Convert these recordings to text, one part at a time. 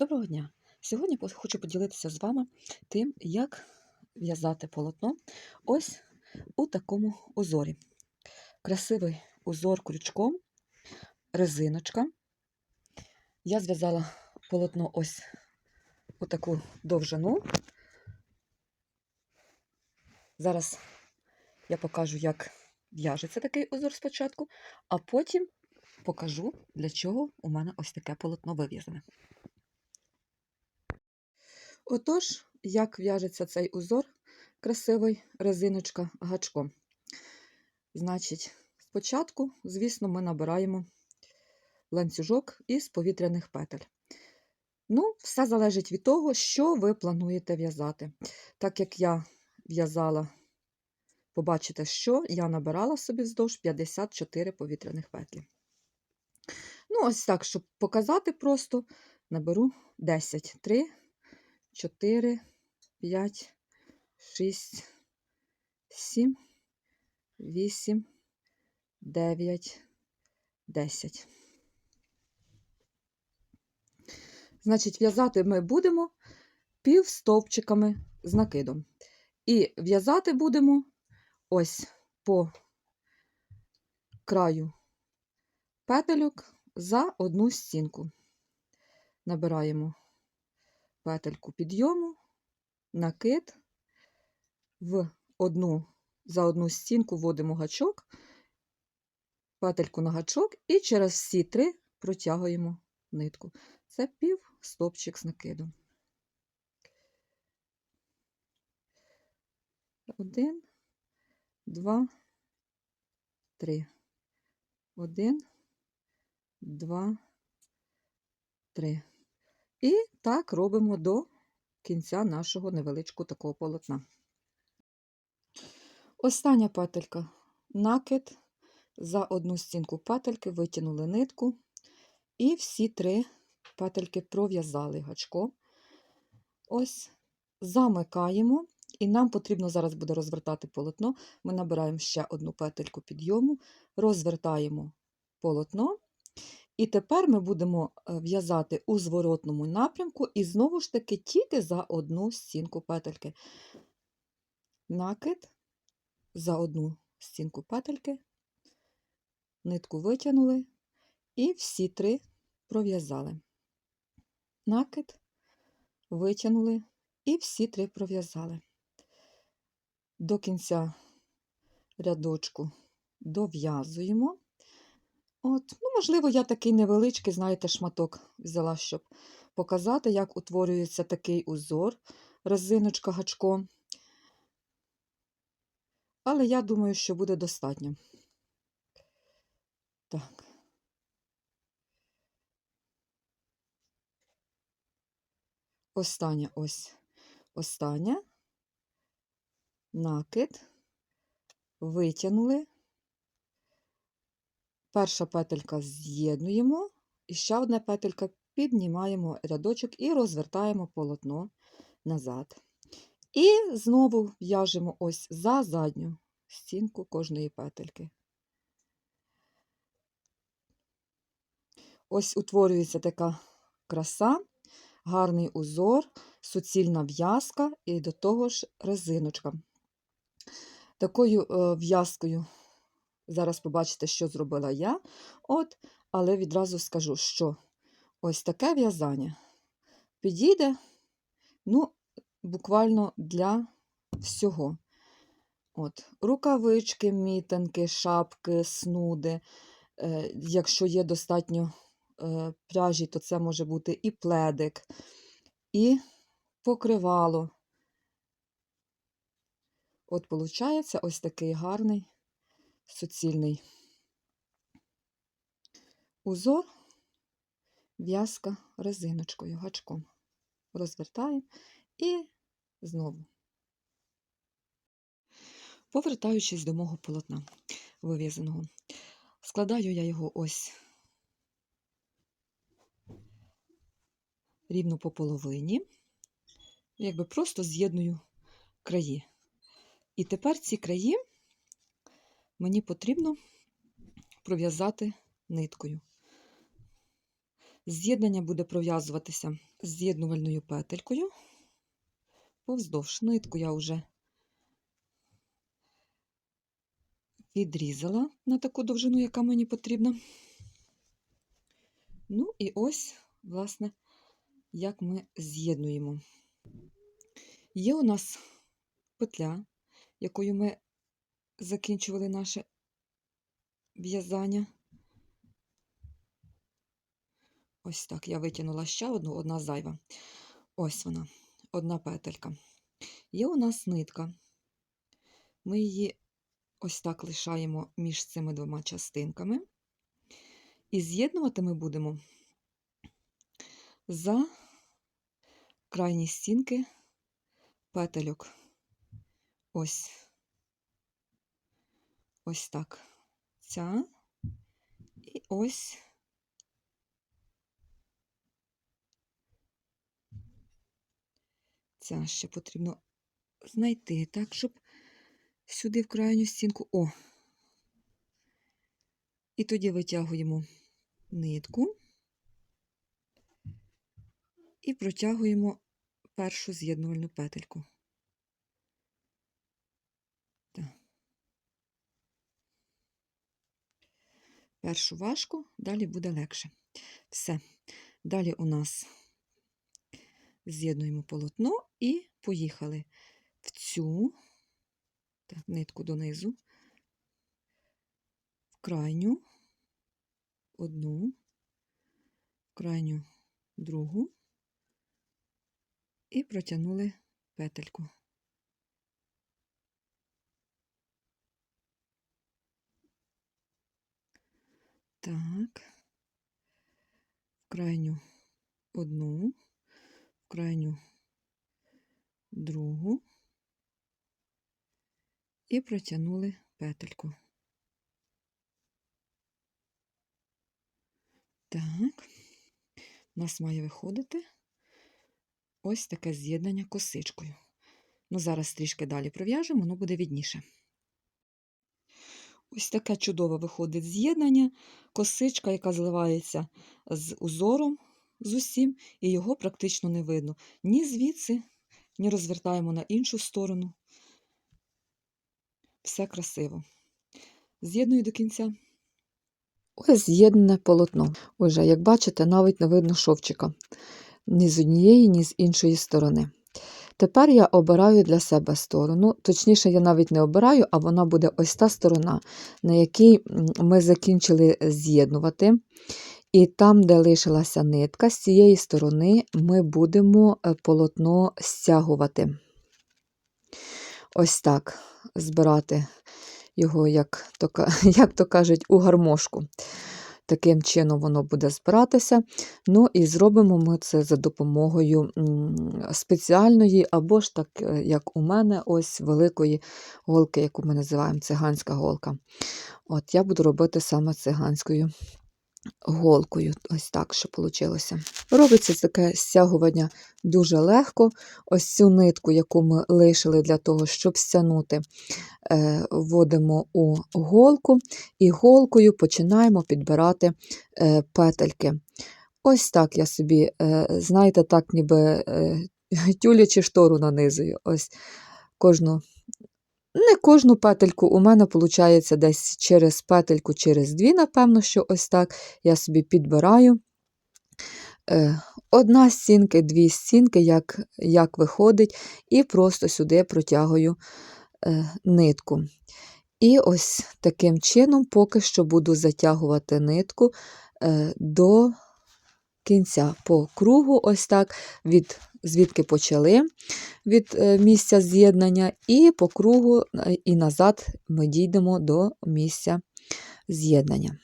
Доброго дня! Сьогодні хочу поділитися з вами тим, як в'язати полотно ось у такому узорі. Красивий узор крючком, резиночка. Я зв'язала полотно ось у таку довжину. Зараз я покажу, як в'яжеться такий узор спочатку, а потім покажу, для чого у мене ось таке полотно вив'язане. Отож, як в'яжеться цей узор, красивий резиночка гачком. Значить, спочатку, звісно, ми набираємо ланцюжок із повітряних петель. Ну, все залежить від того, що ви плануєте в'язати. Так як я в'язала, побачите, що я набирала собі вздовж 54 повітряних петлі. Ну, ось так, щоб показати просто, наберу 10. 3, 4, 5, 6, 7, 8, 9, 10. Значить, в'язати ми будемо півстовпчиками з накидом. І в'язати будемо ось по краю петельок за одну стінку. Набираємо петельку підйому, накид, в одну, за одну стінку вводимо гачок, петельку на гачок і через всі три протягуємо нитку. Це пів стопчик з накидом. Один, два, три. Один, два, три. І так робимо до кінця нашого невеличкого такого полотна. Остання петелька накид. За одну стінку петельки витягнули нитку, і всі три петельки пров'язали гачком. Ось, замикаємо, і нам потрібно зараз буде розвертати полотно. Ми набираємо ще одну петельку підйому, розвертаємо полотно. І тепер ми будемо е, в'язати у зворотному напрямку і знову ж таки тільки за одну стінку петельки. Накид за одну стінку петельки, нитку витягнули і всі три пров'язали. Накид, витягнули і всі три пров'язали. До кінця рядочку дов'язуємо. От, ну, можливо, я такий невеличкий, знаєте, шматок взяла, щоб показати, як утворюється такий узор, резиночка гачком. Але я думаю, що буде достатньо. Так. Остання ось остання. Накид, витягнули. Перша петелька з'єднуємо, і ще одна петелька піднімаємо рядочок і розвертаємо полотно назад. І знову в'яжемо ось за задню стінку кожної петельки. Ось утворюється така краса, гарний узор, суцільна в'язка і до того ж резиночка. Такою е, в'язкою Зараз побачите, що зробила я. От, Але відразу скажу, що ось таке в'язання підійде ну, буквально для всього. От, Рукавички, мітинки, шапки, снуди. Е, Якщо є достатньо е, пряжі, то це може бути і пледик, і покривало. От, виходить, ось такий гарний суцільний узор, в'язка резиночкою, гачком. Розвертаємо і знову. Повертаючись до мого полотна вив'язаного, складаю я його ось рівно по половині, якби просто з'єдную краї. І тепер ці краї мені потрібно пров'язати ниткою. З'єднання буде пров'язуватися з'єднувальною петелькою. Повздовж нитку я вже відрізала на таку довжину, яка мені потрібна. Ну і ось, власне, як ми з'єднуємо. Є у нас петля, якою ми закінчували наше в'язання. Ось так я витягнула ще одну, одна зайва. Ось вона, одна петелька. Є у нас нитка. Ми її ось так лишаємо між цими двома частинками. І з'єднувати ми будемо за крайні стінки петельок. Ось. Ось так. Ця і ось. Ця ще потрібно знайти так, щоб сюди в крайню стінку. О! І тоді витягуємо нитку і протягуємо першу з'єднувальну петельку. Так. Першу важку, далі буде легше. Все. Далі у нас з'єднуємо полотно і поїхали в цю так, нитку донизу, в крайню, одну, в крайню другу і протягнули петельку. Так, в крайню одну, в крайню другу і протягнули петельку. Так, у нас має виходити ось таке з'єднання косичкою. Ну, зараз трішки далі пров'яжемо, воно буде відніше. Ось таке чудове виходить з'єднання, косичка, яка зливається з узором з усім, і його практично не видно. Ні звідси, ні розвертаємо на іншу сторону. Все красиво. З'єдную до кінця. Ось з'єднане полотно. Уже, як бачите, навіть не видно шовчика ні з однієї, ні з іншої сторони. Тепер я обираю для себе сторону, точніше, я навіть не обираю, а вона буде ось та сторона, на якій ми закінчили з'єднувати. І там, де лишилася нитка, з цієї сторони ми будемо е, полотно стягувати. Ось так збирати його, як то, як то кажуть, у гармошку. Таким чином воно буде збиратися. Ну і зробимо ми це за допомогою спеціальної, або ж так, е, як у мене, ось великої голки, яку ми називаємо циганська голка. От Я буду робити саме циганською голкою. Ось так що вийшло. Робиться таке стягування дуже легко. Ось цю нитку, яку ми лишили для того, щоб стягнути, е, вводимо у голку і голкою починаємо підбирати е, петельки. Ось так я собі, е, знаєте, так ніби тюлячи штору нанизую. Ось кожну не кожну петельку у мене виходить десь через петельку, через дві, напевно, що ось так я собі підбираю. Е, одна стінка, дві стінки, як як виходить, і просто сюди протягую е, нитку. І ось таким чином поки що буду затягувати нитку е, до кінця по кругу, ось так, від звідки почали від е, місця з'єднання, і по кругу е, і назад ми дійдемо до місця з'єднання.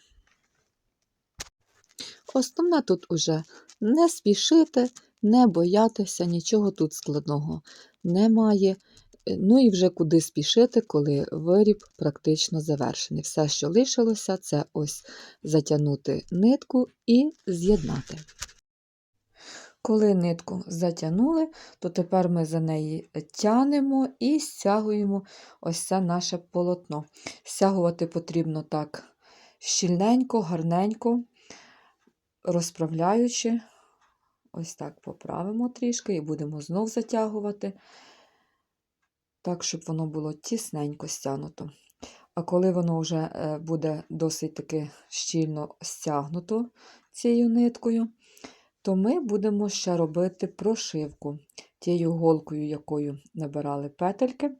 Основне тут уже не спішити, не боятися, нічого тут складного немає. Е, ну і вже куди спішити, коли виріб практично завершений. Все, що лишилося, це ось затягнути нитку і з'єднати. Коли нитку затягнули, то тепер ми за неї тянемо і стягуємо ось це наше полотно. Стягувати потрібно так щільненько, гарненько. розправляючи, ось так поправимо трішки і будемо знов затягувати, так, щоб воно було тісненько стягнуто. А коли воно вже е, буде досить таки щільно стягнуто цією ниткою, то ми будемо ще робити прошивку тією голкою, якою набирали петельки.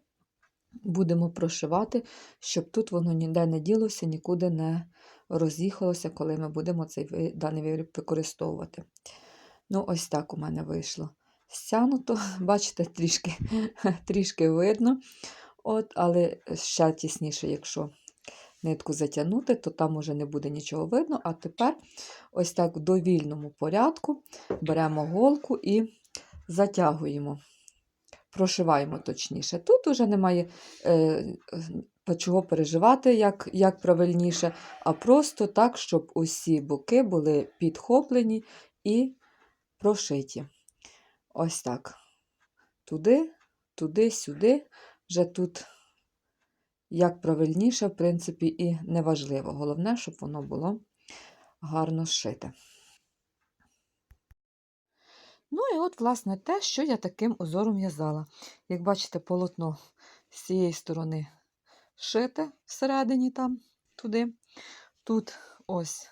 Будемо прошивати, щоб тут воно ніде не ділося, нікуди не роз'їхалося, коли ми будемо цей даний виріб використовувати. Ну, ось так у мене вийшло. Стягнуто, бачите, трішки, трішки видно. От, але ще тісніше, якщо нитку затягнути, то там уже не буде нічого видно. А тепер ось так в довільному порядку беремо голку і затягуємо. Прошиваємо точніше. Тут уже немає е, е, чого переживати, як, як правильніше, а просто так, щоб усі боки були підхоплені і прошиті. Ось так. Туди, туди, сюди. Вже тут як правильніше, в принципі, і неважливо. Головне, щоб воно було гарно зшите. Ну і от, власне, те, що я таким узором в'язала. Як бачите, полотно з цієї сторони шите всередині там, туди. Тут ось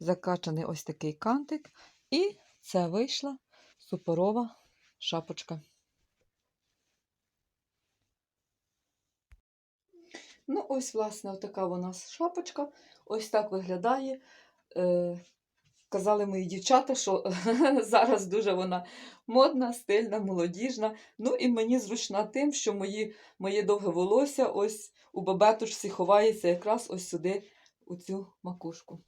закачаний ось такий кантик. І це вийшла супорова шапочка. Ну, ось, власне, така вона шапочка. Ось так виглядає. Е, казали мої дівчата, що зараз дуже вона модна, стильна, молодіжна. Ну і мені зручна тим, що мої, моє довге волосся ось у бабетушці ховається якраз ось сюди, у цю макушку.